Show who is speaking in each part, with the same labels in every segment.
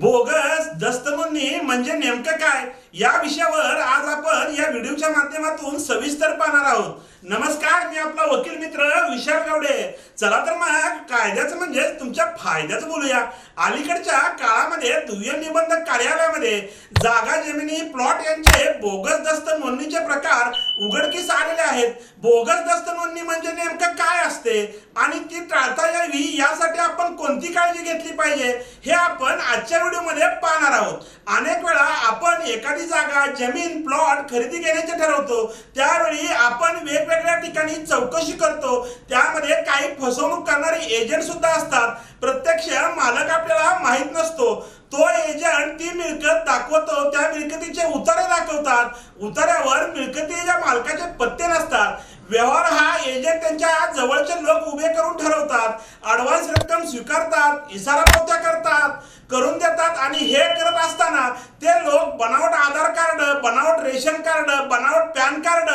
Speaker 1: Bogus दस्तमुन्नी म्हणजे नेमकं काय? या विषयावर आज आपण या व्हिडिओच्या माध्यमातून सविस्तर पाहणार आहोत. नमस्कार मी आपला वकील मित्र विशाल गावडे. चला तर मग कायद्याचं म्हणजे तुमच्या फायद्याचं बोलूया. अलीकडच्या काळामध्ये दुय्यम निबंधक कार्यालयामध्ये जागा जमिनी प्लॉट यांचे बोगस दस्त नोंदणीचे प्रकार उघडकीस आलेले आहेत. बोगस दस्त नोंदणी म्हणजे नेमकं काय असते? आणि ती टाळता पाहिजे हे आपण आजच्या व्हिडिओमध्ये पाहणार आहोत. अनेक वेळा आपण एखादी जागा जमीन प्लॉट खरेदी घेण्याचे ठरवतो. त्यावेळी आपण वेगवेगळ्या ठिकाणी चौकशी करतो. त्यामध्ये काही फसवणूक करणारे एजंट सुद्धा असतात. प्रत्यक्ष मालक आपल्याला माहीत नसतो. तो एजंट ती मिळकत दाखवतो. त्या मिळकतीचे उतारे दाखवतात. उतार्यावर मिळकतीच्या मालकाचे पत्ते नसतात. व्यवहार हा एजंट त्यांच्या जवळचे लोक उभे करून ठरवतात स्वीकारतात इशारा पावत्या करतात करून देतात आणि हे करत असताना ते लोक बनावट आधार कार्ड बनावट रेशन कार्ड बनावट पॅन कार्ड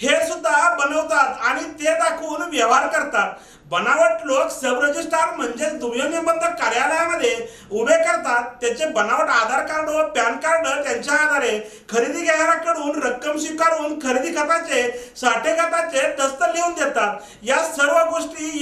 Speaker 1: हे सुद्धा बनवतात आणि ते दाखवून व्यवहार करतात. बनावट लोक सब रजिस्ट्रार म्हणजेच दुय्यम निबंधक कार्यालयामध्ये उभे करतात. त्याचे बनावट आधार कार्ड व पॅन कार्ड त्यांच्या आधारे खरेदी घेणाऱ्याकडून रक्कम स्वीकारून खरेदी खताचे साठे खताचे दस्त लिहून देतात. या सर्व गोष्टी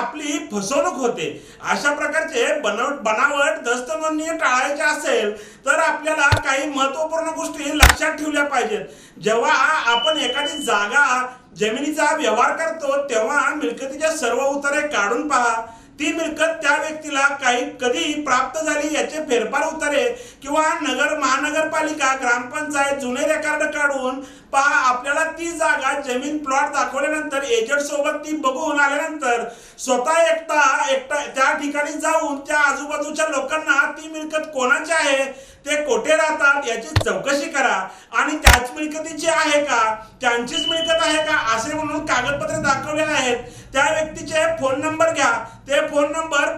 Speaker 1: आपली ही आपली फसवणूक होते. अशा प्रकारचे बनावट दस्तनोंदणी टाळायचे असेल तर आपल्याला काही महत्त्वपूर्ण गोष्टी लक्षात ठेवल्या पाहिजेत. जेव्हा आपण एखादी जागा जमिनीचा व्यवहार करतो तेव्हा मिळकतीच्या सर्व उतारे काढून पहा. ती मिळकत त्या व्यक्तीला काही कधी प्राप्त झाली याचे फेरफार उतारे किंवा नगर महानगरपालिका ग्रामपंचायत जुने रेकॉर्ड काढून पहा आपल्याला ती जागा जमीन प्लॉट दाखवल्यानंतर एजंट सोबत ती बघून आल्यानंतर स्वतः एकटा एकटा त्या ठिकाणी जाऊन त्या आजूबाजूच्या लोकांना ती मिळकत कोणाची आहे ते कोठे राहतात याची चौकशी करा. आणि त्याच मिळकतीची आहे का? त्यांचीच मिळकत आहे का? असे म्हणून कागदपत्रे दाखवलेले आहेत. त्या व्यक्तीचे फोन नंबर घ्या. ते फोन नंबर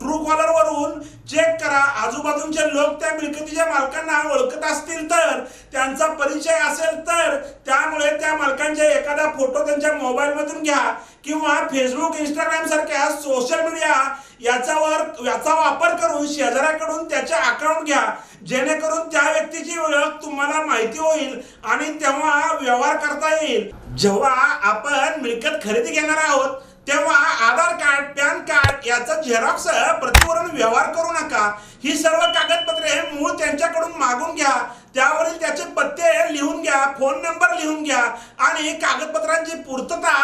Speaker 1: ट्रू कॉलर वरून चेक करा. आजूबाजूचे लोक त्या मिळकतीच्या मालकांना ओळखत असतील तर त्यांचा परिचय असेल तर त्यामुळे त्या मालकांचे एखादा फोटो त्यांच्या मोबाईलमधून घ्या किंवा फेसबुक इंस्टाग्राम सारख्या सोशल मीडिया याच्यावर याचा वापर करून शेजाऱ्याकडून त्याचे अकाउंट घ्या. जेणेकरून त्या व्यक्तीची ओळख तुम्हाला माहिती होईल आणि तेव्हा व्यवहार करता येईल. जेव्हा आपण मिळकत खरेदी घेणार आहोत तेव्हा आधार कार्ड पॅन कार्ड याचा झेरॉक्स प्रतिवरून व्यवहार करू नका. ही सर्व कागदपत्रे मूळ त्यांच्याकडून मागून घ्या. त्यावरील त्याचे पत्ते लिहून घ्या फोन नंबर लिहून घ्या आणि कागदपत्रांची पूर्तता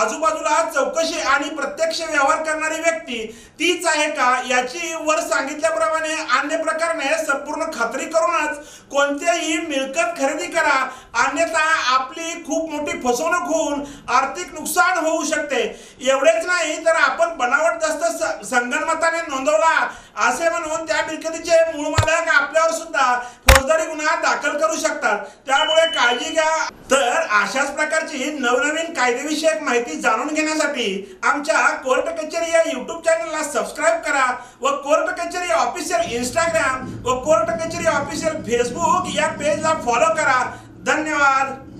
Speaker 1: आजूबाजूला चौकशी आणि प्रत्यक्ष व्यवहार करणारी व्यक्ती तीच आहे का याची वर सांगितल्याप्रमाणे अन्य प्रकारे संपूर्ण खात्री करूनच कोणतेही मिळकत खरेदी करा अन्यथा आपली खूप मोठी फसवणूक होऊन आर्थिक नुकसान होऊ शकते. एवढेच नाही तर आपण बनावट दस्त संगणमताने नोंदवला असे म्हणून त्या मिळकतीचे मूळ मालक आपल्यावर सुद्धा फौजदारी गुन्हा दाखल करू शकतात. त्यामुळे काळजी घ्या. तर अशाच प्रकारची नवनवीन कायदेविषयक माहिती जाणून घेण्यासाठी आमच्या कोर्ट कचेरी या युट्यूब चॅनलला सबस्क्राईब करा व कोर्ट कचेरी ऑफिशियल इंस्टाग्राम व कोर्ट कचेरी ऑफिशियल फेसबुक या पेजला फॉलो करा. धन्यवाद.